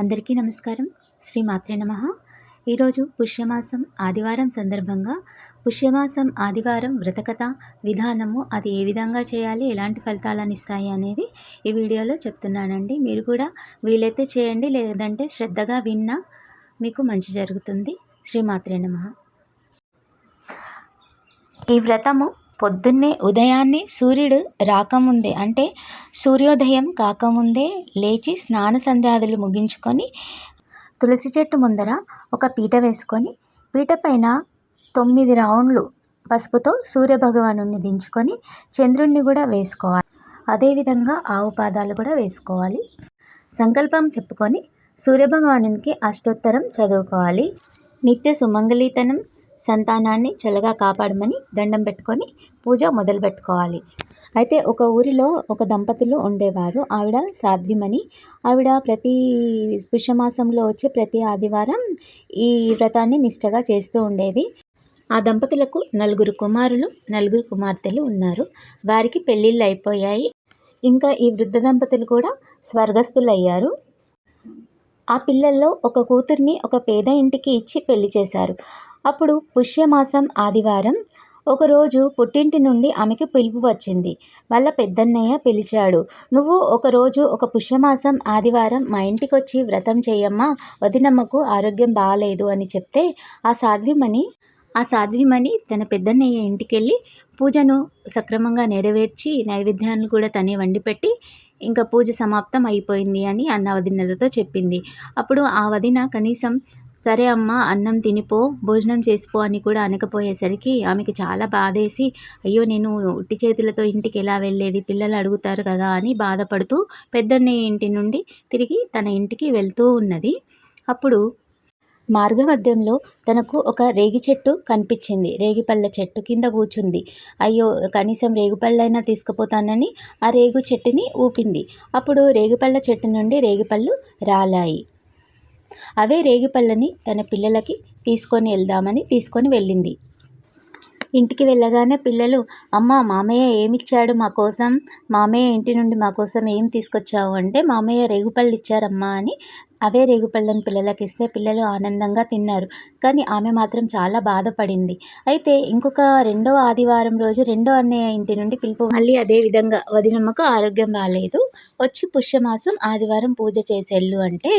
అందరికీ నమస్కారం. శ్రీ మాత్రే నమ. ఈరోజు పుష్యమాసం ఆదివారం సందర్భంగా పుష్యమాసం ఆదివారం వ్రతకథ విధానము అది ఏ విధంగా చేయాలి ఎలాంటి ఫలితాలను ఇస్తాయి అనేది ఈ వీడియోలో చెప్తున్నానండి. మీరు కూడా వీలైతే చేయండి లేదంటే శ్రద్ధగా విన్నా మీకు మంచి జరుగుతుంది. శ్రీ మాత్రే నమ. ఈ వ్రతము పొద్దున్నే ఉదయాన్నే సూర్యుడు రాకముందే అంటే సూర్యోదయం కాకముందే లేచి స్నాన సంధ్యాదులు ముగించుకొని తులసి చెట్టు ముందర ఒక పీట వేసుకొని పీట పైన తొమ్మిది రౌండ్లు పసుపుతో సూర్యభగవాను దించుకొని చంద్రుణ్ణి కూడా వేసుకోవాలి. అదేవిధంగా ఆవు పాదాలు కూడా వేసుకోవాలి. సంకల్పం చెప్పుకొని సూర్యభగవానునికి అష్టోత్తరం చదువుకోవాలి. నిత్య సుమంగళీతనం సంతానాన్ని చల్లగా కాపాడమని దండం పెట్టుకొని పూజ మొదలు పెట్టుకోవాలి అయితే ఒక ఊరిలో ఒక దంపతులు ఉండేవారు. ఆవిడ సాధ్విమని ఆవిడ ప్రతి పుష్యమాసంలో వచ్చే ప్రతి ఆదివారం ఈ వ్రతాన్ని నిష్టగా చేస్తూ ఉండేది. ఆ దంపతులకు నలుగురు కుమారులు నలుగురు కుమార్తెలు ఉన్నారు. వారికి పెళ్ళిళ్ళు అయిపోయాయి. ఇంకా ఈ వృద్ధ దంపతులు కూడా స్వర్గస్థులయ్యారు. ఆ పిల్లల్లో ఒక కూతుర్ని ఒక పేద ఇంటికి ఇచ్చి పెళ్ళి చేశారు. అప్పుడు పుష్యమాసం ఆదివారం ఒకరోజు పుట్టింటి నుండి ఆమెకి పిలుపు వచ్చింది. వాళ్ళ పెద్దన్నయ్య పిలిచాడు నువ్వు ఒకరోజు ఒక పుష్యమాసం ఆదివారం మా ఇంటికి వచ్చి వ్రతం చేయమ్మా వదినమ్మకు ఆరోగ్యం బాగాలేదు అని చెప్తే ఆ సాధ్విమణి ఆ సాధ్విమణి తన పెద్దన్నయ్య ఇంటికెళ్ళి పూజను సక్రమంగా నెరవేర్చి నైవేద్యాన్ని కూడా తనే వండిపెట్టి ఇంకా పూజ సమాప్తం అయిపోయింది అని అన్న వదినలతో చెప్పింది. అప్పుడు ఆ వదిన కనీసం సరే అమ్మ అన్నం తినిపో భోజనం చేసిపో అని కూడా అనకపోయేసరికి ఆమెకి చాలా బాధేసి అయ్యో నేను ఉట్టి చేతులతో ఇంటికి ఎలా వెళ్ళేది పిల్లలు అడుగుతారు కదా అని బాధపడుతూ పెద్దన్నయ్య ఇంటి నుండి తిరిగి తన ఇంటికి వెళ్తూ ఉన్నది. అప్పుడు మార్గమధ్యంలో తనకు ఒక రేగి చెట్టు కనిపించింది. రేగిపళ్ళ చెట్టు కింద కూర్చుంది. అయ్యో కనీసం రేగుపళ్ళైనా తీసుకుపోతానని ఆ రేగు చెట్టుని ఊపింది. అప్పుడు రేగిపళ్ళ చెట్టు నుండి రేగిపళ్ళు రాలాయి. అవే రేగిపళ్ళని తన పిల్లలకి తీసుకొని వెళ్దామని తీసుకొని వెళ్ళింది. ఇంటికి వెళ్ళగానే పిల్లలు అమ్మ మామయ్య ఏమిచ్చాడు మా కోసం? మామయ్య ఇంటి నుండి మా కోసం ఏం తీసుకొచ్చావు? అంటే మామయ్య రేగుపళ్ళు ఇచ్చారమ్మా అని అవే రేగుపళ్ళని పిల్లలకి ఇస్తే పిల్లలు ఆనందంగా తిన్నారు. కానీ ఆమె మాత్రం చాలా బాధపడింది. అయితే ఇంకొక రెండో ఆదివారం రోజు రెండో అన్నయ్య ఇంటి నుండి పిలుపు మళ్ళీ అదే విధంగా వదినమ్మకు ఆరోగ్యం బాగాలేదు వచ్చి పుష్యమాసం ఆదివారం పూజ చేసేళ్ళు అంటే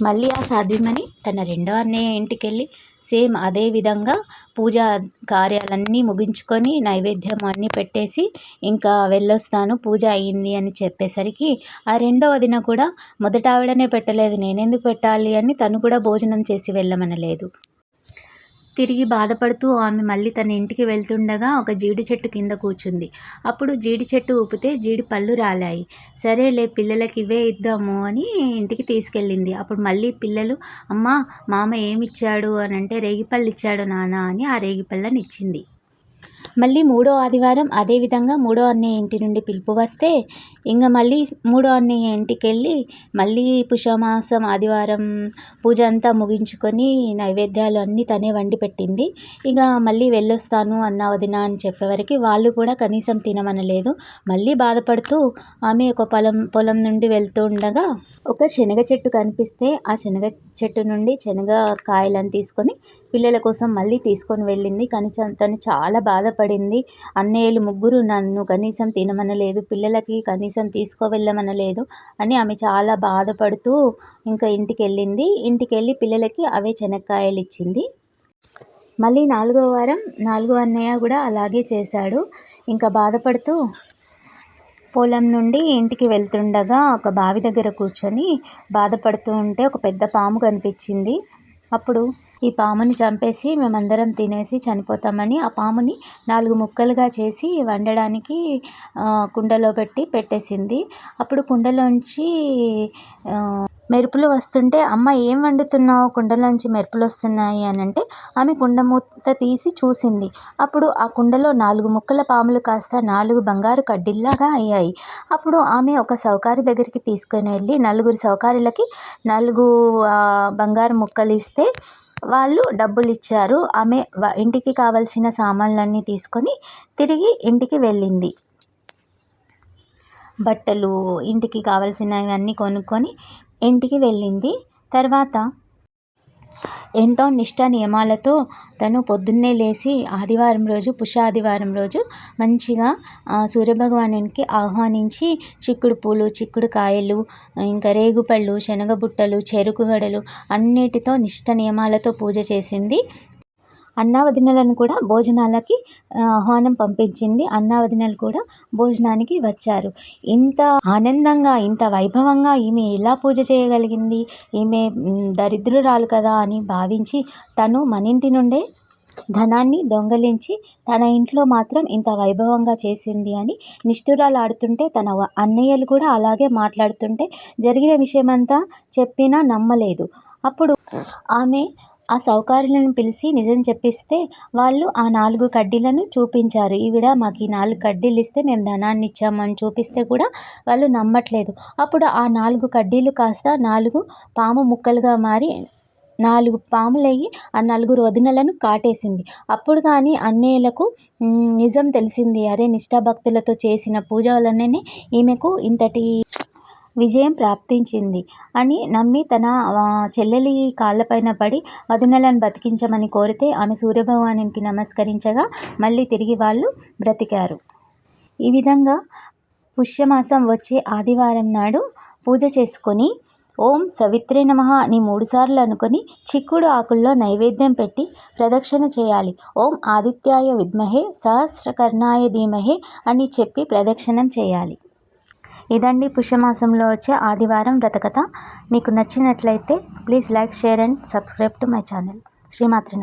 మళ్ళీ ఆ సాధ్యమని తన రెండో అన్నయ్య ఇంటికి వెళ్ళి సేమ్ అదే విధంగా పూజా కార్యాలన్నీ ముగించుకొని నైవేద్యం అన్నీ పెట్టేసి ఇంకా వెళ్ళొస్తాను పూజ అయ్యింది అని చెప్పేసరికి ఆ రెండో వదిన కూడా మొదట ఆవిడనే పెట్టలేదు నేనెందుకు పెట్టాలి అని తను కూడా భోజనం చేసి వెళ్ళమనలేదు. తిరిగి బాధపడుతూ ఆమె మళ్ళీ తన ఇంటికి వెళ్తుండగా ఒక జీడి చెట్టు కింద కూర్చుంది. అప్పుడు జీడి చెట్టు ఊపితే జీడి పళ్ళు రాలాయి. సరేలే పిల్లలకి ఇవే ఇద్దాము అని ఇంటికి తీసుకెళ్ళింది. అప్పుడు మళ్ళీ పిల్లలు అమ్మ మామ ఏమిచ్చాడు? అని అంటే రేగిపళ్ళు ఇచ్చాడు నాన్న అని ఆ రేగిపళ్ళని ఇచ్చింది. మళ్ళీ మూడో ఆదివారం అదేవిధంగా మూడో అన్నయ్య ఇంటి నుండి పిలుపు వస్తే ఇంకా మళ్ళీ మూడో అన్నయ్య ఇంటికి వెళ్ళి మళ్ళీ పుష్యమాసం ఆదివారం పూజ అంతా ముగించుకొని నైవేద్యాలు అన్నీ తనే వండి పెట్టింది. ఇక మళ్ళీ వెళ్ళొస్తాను అన్న వదిన అని చెప్పేవరకు వాళ్ళు కూడా కనీసం తినమనలేదు. మళ్ళీ బాధపడుతూ ఆమె ఒక పొలం పొలం నుండి వెళ్తూ ఉండగా ఒక శనగ చెట్టు కనిపిస్తే ఆ శనగ చెట్టు నుండి శనగ కాయలను తీసుకొని పిల్లల కోసం మళ్ళీ తీసుకొని వెళ్ళింది. కానీ తను చాలా బాధపడింది. అన్నయ్యలు ముగ్గురు నన్ను కనీసం తినమనలేదు పిల్లలకి కనీసం తీసుకువెళ్ళమనలేదు అని ఆమె చాలా బాధపడుతూ ఇంకా ఇంటికి వెళ్ళింది ఇంటికి వెళ్ళి పిల్లలకి అవే శనక్కాయలు ఇచ్చింది మళ్ళీ నాలుగో వారం నాలుగో అన్నయ్య కూడా అలాగే చేశాడు. ఇంకా బాధపడుతూ పొలం నుండి ఇంటికి వెళ్తుండగా ఒక బావి దగ్గర కూర్చొని బాధపడుతూ ఉంటే ఒక పెద్ద పాము కనిపించింది. అప్పుడు ఈ పాముని చంపేసి మేమందరం తినేసి చనిపోతామని ఆ పాముని నాలుగు ముక్కలుగా చేసి వండడానికి కుండలో పెట్టి పెట్టేసింది. అప్పుడు కుండలోంచి మెరుపులు వస్తుంటే అమ్మ ఏం వండుతున్నావు? కుండలోంచి మెరుపులు వస్తున్నాయి అని అంటే ఆమె కుండ మూత తీసి చూసింది. అప్పుడు ఆ కుండలో నాలుగు ముక్కల పాములు కాస్త నాలుగు బంగారు కడ్డీల్లాగా అయ్యాయి. అప్పుడు ఆమె ఒక సౌకారి దగ్గరికి తీసుకొని వెళ్ళి నలుగురు సౌకారులకి నాలుగు బంగారు ముక్కలు ఇస్తే వాళ్ళు డబ్బులు ఇచ్చారు ఆమె ఇంటికి కావాల్సిన సామాన్లన్నీ తీసుకొని తిరిగి ఇంటికి వెళ్ళింది. బట్టలు ఇంటికి కావాల్సినవన్నీ కొనుక్కొని ఇంటికి వెళ్ళింది. తర్వాత ఎంతో నిష్ట నియమాలతో తను పొద్దున్నే లేచి ఆదివారం రోజు పుష ఆదివారం రోజు మంచిగా సూర్యభగవానునికి ఆహ్వానించి చిక్కుడు పూలు చిక్కుడు కాయలు ఇంకా రేగుపళ్ళు శనగబుట్టలు చెరుకు గడలు అన్నిటితో నిష్ట నియమాలతో పూజ చేసింది. అన్నావదినలను కూడా భోజనాలకి ఆహ్వానం పంపించింది. అన్నావదినలు కూడా భోజనానికి వచ్చారు. ఇంత ఆనందంగా ఇంత వైభవంగా ఈమె ఎలా పూజ చేయగలిగింది? ఈమె దరిద్రురాలు కదా అని భావించి తను మన ఇంటి నుండే ధనాన్ని దొంగలించి తన ఇంట్లో మాత్రం ఇంత వైభవంగా చేసింది అని నిష్ఠురాలు ఆడుతుంటే తన అన్నయ్యలు కూడా అలాగే మాట్లాడుతుంటే జరిగిన విషయమంతా చెప్పినా నమ్మలేదు. అప్పుడు ఆమె ఆ సౌకర్యాలను పిలిచి నిజం చెప్పిస్తే వాళ్ళు ఆ నాలుగు కడ్డీలను చూపించారు. ఈవిడ మాకు ఈ నాలుగు కడ్డీలు ఇస్తే మేము ధనాన్ని ఇచ్చామని చూపిస్తే కూడా వాళ్ళు నమ్మట్లేదు. అప్పుడు ఆ నాలుగు కడ్డీలు కాస్త నాలుగు పాము ముక్కలుగా మారి నాలుగు పాములయ్యి ఆ నలుగురు వదినలను కాటేసింది. అప్పుడు కానీ అన్నయ్యలకు నిజం తెలిసింది. అరే నిష్ఠాభక్తులతో చేసిన పూజ వలననే ఈమెకు ఇంతటి విజయం ప్రాప్తించింది అని నమ్మి తన చెల్లెలి కాళ్ళపైన పడి వదినలను బతికించమని కోరితే ఆమె సూర్యభగవానికి నమస్కరించగా మళ్ళీ తిరిగి వాళ్ళు బ్రతికారు. ఈ విధంగా పుష్యమాసం వచ్చే ఆదివారం నాడు పూజ చేసుకొని ఓం సవిత్రే నమ అని మూడుసార్లు అనుకొని చిక్కుడు ఆకుల్లో నైవేద్యం పెట్టి ప్రదక్షిణ చేయాలి. ఓం ఆదిత్యాయ విద్మహే సహస్రకర్ణాయ ధీమహే అని చెప్పి ప్రదక్షిణం చేయాలి. ఇదండి పుష్యమాసంలో వచ్చే ఆదివారం వ్రతకథ. మీకు నచ్చినట్లయితే please like share and subscribe to my channel. శ్రీమాత్రి